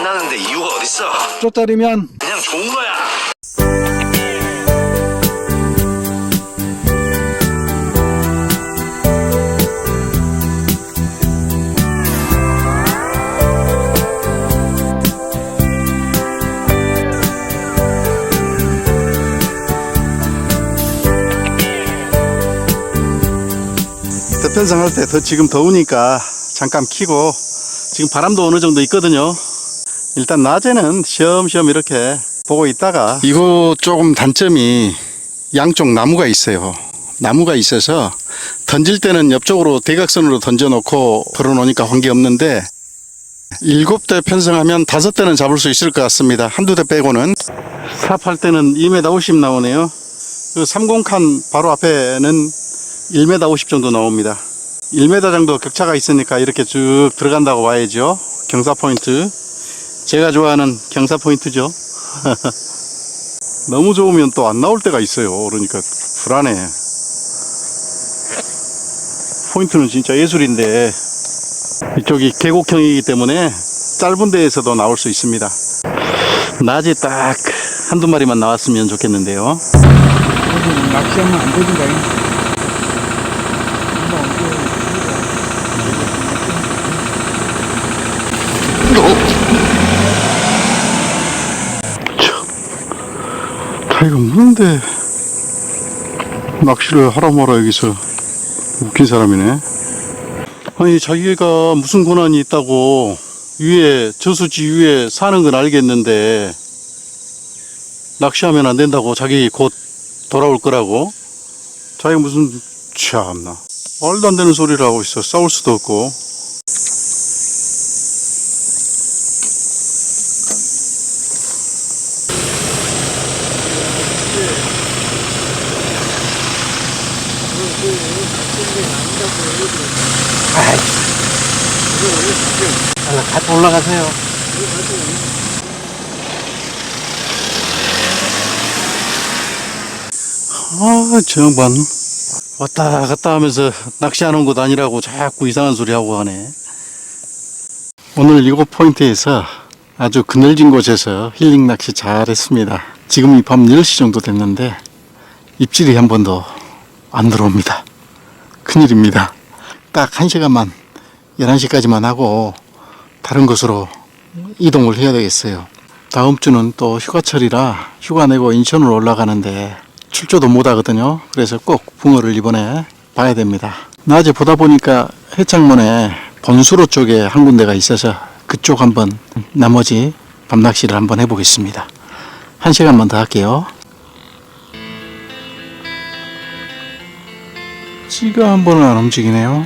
신나는데 이유가 어딨어? 쪼짜리면 그냥 좋은 거야. 대편성 할때더 지금 더우니까 잠깐 키고 지금 바람도 어느 정도 있거든요. 일단 낮에는 시험시험 이렇게 보고 있다가 이거 조금 단점이 양쪽 나무가 있어요. 나무가 있어서 던질 때는 옆쪽으로 대각선으로 던져놓고 걸어놓으니까 관계없는데 일곱 대 편성하면 다섯 대는 잡을 수 있을 것 같습니다. 한두 대 빼고는 삽할 때는 2m 50 나오네요. 그 30칸 바로 앞에는 1m 50 정도 나옵니다. 1m 정도 격차가 있으니까 이렇게 쭉 들어간다고 봐야죠. 경사 포인트. 제가 좋아하는 경사 포인트죠. 너무 좋으면 또 안 나올 때가 있어요. 그러니까 불안해. 포인트는 진짜 예술인데 이쪽이 계곡형이기 때문에 짧은 데에서도 나올 수 있습니다. 낮에 딱 한두 마리만 나왔으면 좋겠는데요. 낚시하면 안 되는가요? 없는데 낚시를 하라 마라 여기서. 웃긴 사람이네. 아니 자기가 무슨 권한이 있다고 위에 저수지 위에 사는 건 알겠는데 낚시하면 안 된다고 자기 곧 돌아올 거라고? 자기가 무슨 참나. 말도 안 되는 소리를 하고 있어. 싸울 수도 없고 같이 올라가세요. 아, 저 양반. 왔다 갔다 하면서 낚시하는 곳 아니라고 자꾸 이상한 소리 하고 하네. 오늘 이곳 포인트에서 아주 그늘진 곳에서 힐링 낚시 잘 했습니다. 지금 이 밤 10시 정도 됐는데 입질이 한 번도 안 들어옵니다. 큰일입니다. 딱 1시간만 11시까지만 하고 다른 곳으로 이동을 해야 되겠어요. 다음 주는 또 휴가철이라 휴가 내고 인천으로 올라가는데 출조도 못 하거든요. 그래서 꼭 붕어를 이번에 봐야 됩니다. 낮에 보다 보니까 해창문에 본수로 쪽에 한 군데가 있어서 그쪽 한번 나머지 밤낚시를 한번 해보겠습니다. 한 시간만 더 할게요. 찌가 한 번은 안 움직이네요.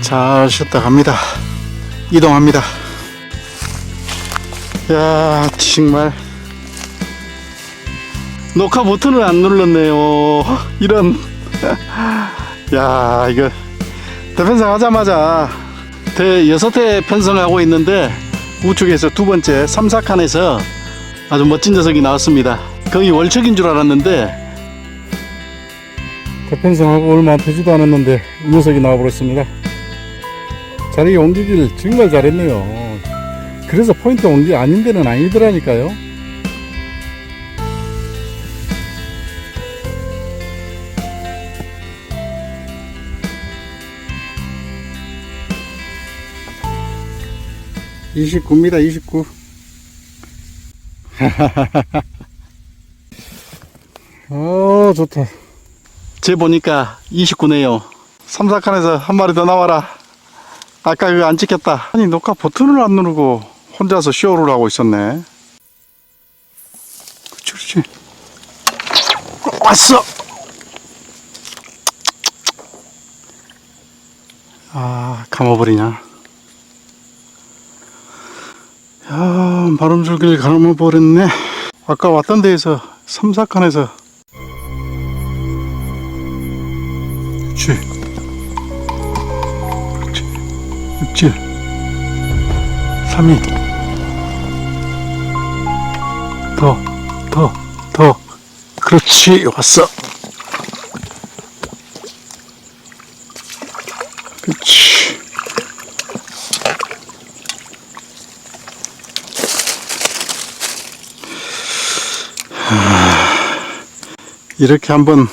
잘 쉬었다 갑니다. 이동합니다. 야, 정말. 녹화 버튼을 안 눌렀네요. 이런. 야, 이거. 대편성 하자마자 대 여섯 대 편성하고 있는데 우측에서 두 번째 3, 4칸에서 아주 멋진 녀석이 나왔습니다. 거의 월척인 줄 알았는데 대편성하고 얼마 되지도 않았는데 이 녀석이 나와버렸습니다. 자리에 옮기기를 정말 잘했네요. 그래서 포인트 온게 아닌 데는 아니더라니까요. (29입니다) (29) 어 좋다 제 보니까 29네요 3, 4칸에서 한 마리 더 나와라 아까 그거 안 찍혔다. 아니, 녹화 버튼을 안 누르고 혼자서 쇼를 하고 있었네. 그렇지, 그렇지. 왔어! 아, 감아버리냐. 야, 바람줄기를 감아버렸네. 아까 왔던 데에서 3, 4칸에서. 육칠 삼이 더, 더, 더. 그렇지, 왔어. 그렇지. 이렇게 한번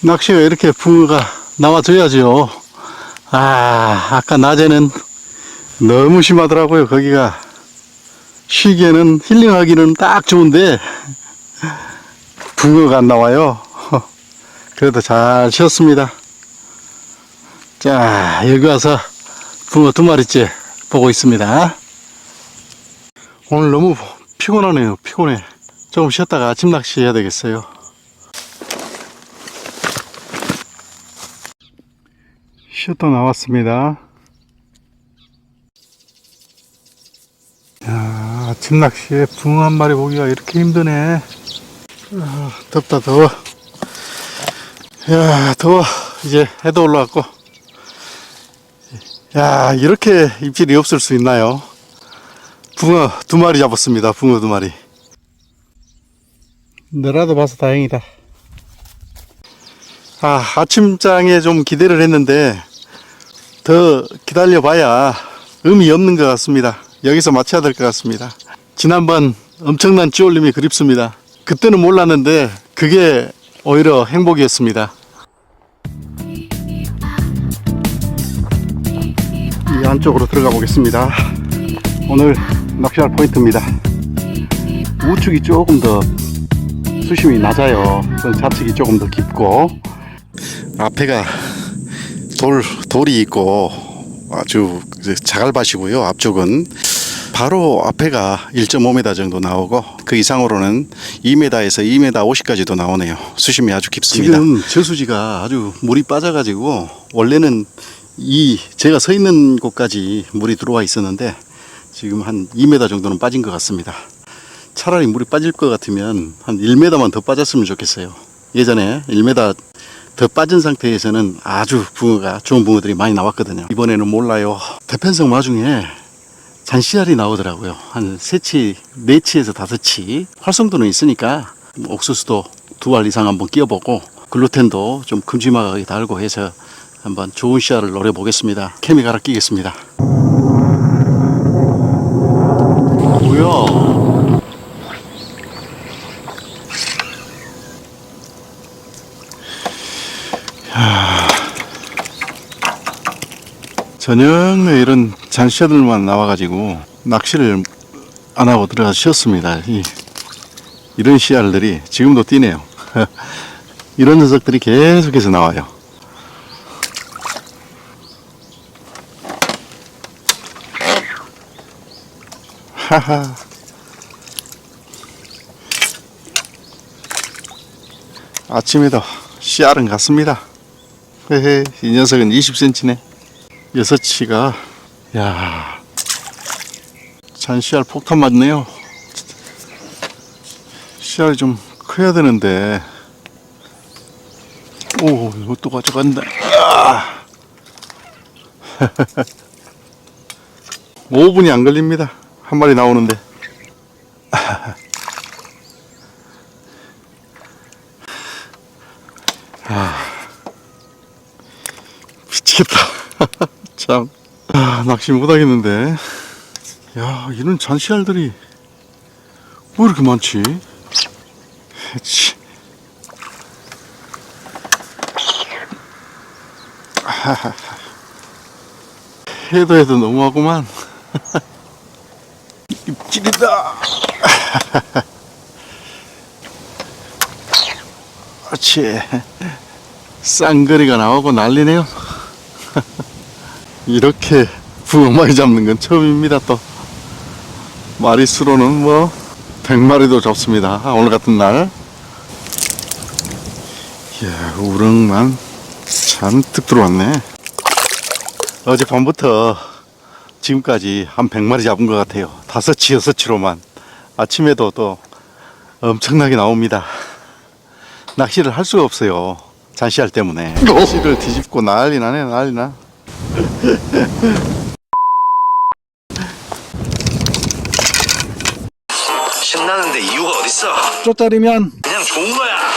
낚시가 이렇게 붕어가 나와줘야죠. 아, 아까 낮에는 너무 심하더라고요. 거기가 쉬기에는 힐링하기는 딱 좋은데 붕어가 안 나와요. 그래도 잘 쉬었습니다. 자, 여기 와서 붕어 두 마리째 보고 있습니다. 오늘 너무 피곤하네요. 피곤해. 조금 쉬었다가 아침 낚시 해야 되겠어요. 쉬었다 나왔습니다. 야, 아침 낚시에 붕어 한 마리 보기가 이렇게 힘드네. 아, 덥다 더워. 야, 더워. 이제 해도 올라왔고. 야, 이렇게 입질이 없을 수 있나요? 붕어 두 마리 잡았습니다. 붕어 두 마리. 너라도 봐서 다행이다. 아, 아침장에 좀 기대를 했는데 더 기다려봐야 의미 없는 것 같습니다. 여기서 마쳐야 될 것 같습니다. 지난번 엄청난 찌올림이 그립습니다. 그때는 몰랐는데 그게 오히려 행복이었습니다. 이 안쪽으로 들어가 보겠습니다. 오늘 낚시할 포인트입니다. 우측이 조금 더 수심이 낮아요. 좌측이 조금 더 깊고 앞에가 돌 돌이 있고 아주 자갈밭이고요. 앞쪽은 바로 앞에가 1.5m 정도 나오고 그 이상으로는 2m에서 2m 50까지도 나오네요. 수심이 아주 깊습니다. 지금 저수지가 아주 물이 빠져가지고 원래는 이 제가 서 있는 곳까지 물이 들어와 있었는데 지금 한 2m 정도는 빠진 것 같습니다. 차라리 물이 빠질 것 같으면 한 1m만 더 빠졌으면 좋겠어요. 예전에 1m 더 빠진 상태에서는 아주 붕어가 좋은 붕어들이 많이 나왔거든요. 이번에는 몰라요. 대편성 마중에 잔씨알이 나오더라고요. 한 세치, 네치에서 다섯치. 활성도는 있으니까 뭐 옥수수도 두 알 이상 한번 끼워보고 글루텐도 좀 큼지막하게 달고 해서 한번 좋은 씨알을 노려보겠습니다. 케미 갈아 끼겠습니다. 뭐야? 저녁에 이런 잔씨들만 나와가지고 낚시를 안 하고 들어가 쉬었습니다. 이, 이런 씨알들이 지금도 뛰네요. 이런 녀석들이 계속해서 나와요. 하하. 아침에도 씨알은 같습니다. 헤헤, 이 녀석은 20cm네. 여섯 치가 야 잔씨알 폭탄 맞네요. 씨알이 좀 커야 되는데. 오 이것도 가져간다. 아. 5분이 안 걸립니다. 한 마리 나오는데. 아. 미치겠다 참. 아, 낚시 못하겠는데. 야 이런 잔씨알들이 왜 이렇게 많지? 치. 해도 해도 너무하구만. 입질이다. 그렇지 쌍거리가 나오고 난리네요 이렇게 많이 잡는 건 처음입니다 또. 마리 수로는 뭐 100마리도 잡습니다. 오늘 같은 날. 이야 우렁만 잔뜩 들어왔네. 어젯밤부터 지금까지 한 100마리 잡은 것 같아요. 다섯 치 여섯 치로만. 아침에도 또 엄청나게 나옵니다. 낚시를 할 수가 없어요. 잔시알 때문에. 낚시를 뒤집고 난리 나네 난리 나 신나는데 이유가 어딨어? 쪼짜리면 그냥 좋은 거야.